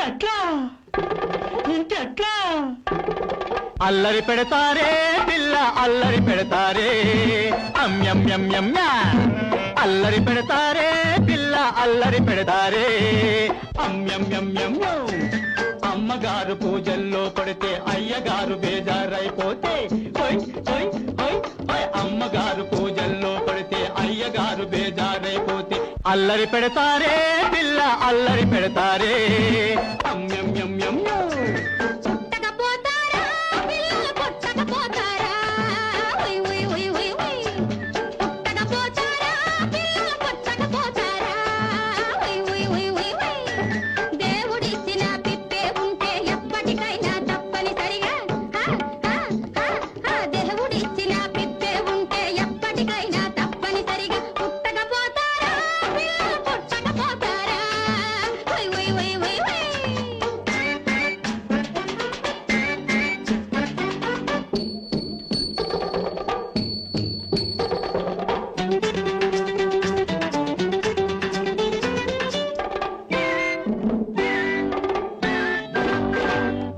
అట్లా? అల్లరి పెడతారే పిల్ల అల్లరి పెడతారే. అమ్యమ్యమ్యమ్య అల్లరి పెడతారే పిల్ల అల్లరి పెడతారే. అమ్యమ్యమ్యమ్య అమ్మగారు పూజల్లో పడితే అయ్యగారు బేజారైపోతే. అమ్మగారు పూజల్లో పడితే అల్లరి పెడతారే పిల్ల అల్లరి పెడతారే.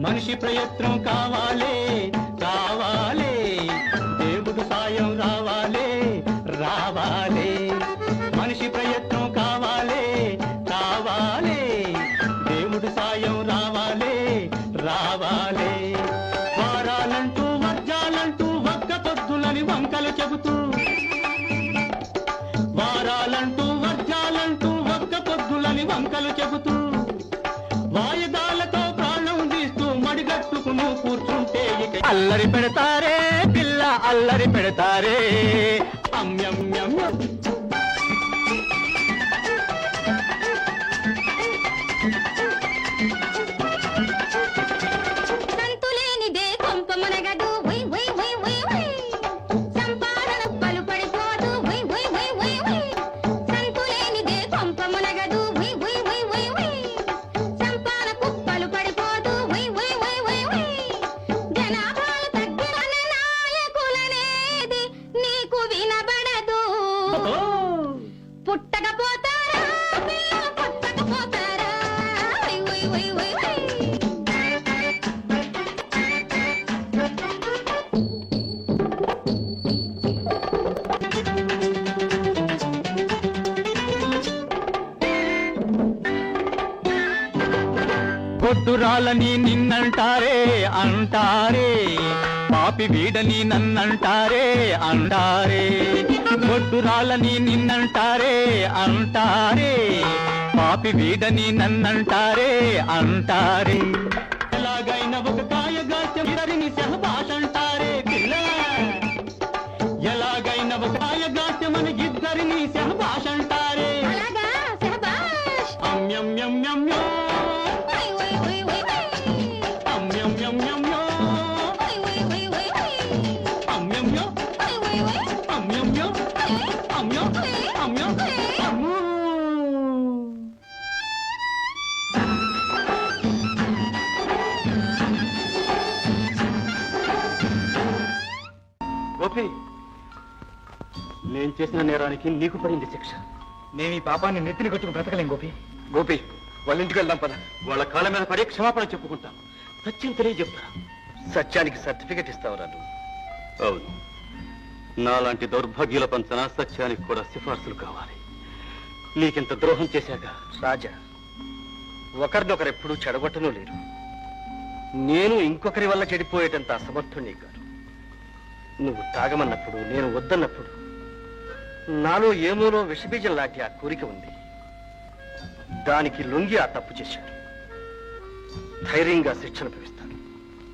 మనిషి ప్రయత్నం కావాలే కావాలే. దేవుడు సాయం రావాలే రావాలే. మనిషి ప్రయత్నం కావాలే కావాలే. దేవుడు సాయం రావాలే రావాలే. వారాలంటూ వర్జాలంటూ వక్క పొద్దులని వంకలు చెబుతూ వారాలంటూ వర్జాలంటూ వక్క పొద్దులని వంకలు చెబుతూ మడిగట్టుకును కూర్చుంటే ఇక అల్లరి పెడతారే పిల్ల అల్లరి పెడతారే. అమ్యమ్యమ్యం 喂喂喂 పొద్దురాలని నిన్నంటారే అంటారే. పాపి వీడని నన్నంటారే అంటారే. పొద్దురాలని నిన్నంటారే అంటారే. పాపి వీడని నన్నంటారే అంటారే. ఎలాగైనా ఒక కాయగా నేను చేసిన నేరానికి నీకు పడింది శిక్ష. మేము ఈ పాపాన్ని నెత్తిని కొట్టుకు బ్రతకలేం గోపి. గోపి వాళ్ళ ఇంటికి వెళ్దాం పద. వాళ్ళ కాళ్ళ మీద పడి క్షమాపణ చెప్పుకుంటాం. సత్యం తెలియజెప్తా. సత్యానికి సర్టిఫికెట్ ఇస్తావురా నువ్వు. అవును. నాలాంటి దౌర్భాగ్యుల పంచన సత్యానికి కూడా సిఫార్సులు కావాలి. నీకింత ద్రోహం చేశాక రాజా ఒకరినొకరు ఎప్పుడూ చెడగొట్టను లేరు. నేను ఇంకొకరి వల్ల చెడిపోయేటంత అసమర్థుణ్ణి కాదు. నువ్వు తాగమన్నప్పుడు నేను వద్దన్నప్పుడు నాలో ఏమోనో విషబీజం లాంటి ఆ కోరిక ఉంది. దానికి లొంగి ఆ తప్పు చేశాడు. ధైర్యంగా శిక్ష అనుభవిస్తాను.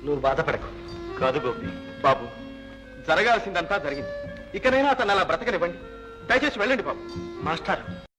నువ్వు బాధపడకు. కాదు గోపి. బాబు జరగాల్సిందంతా జరిగింది. ఇకనైనా అతను అలా బ్రతకనివ్వండి. దయచేసి వెళ్ళండి బాబు. మాస్టర్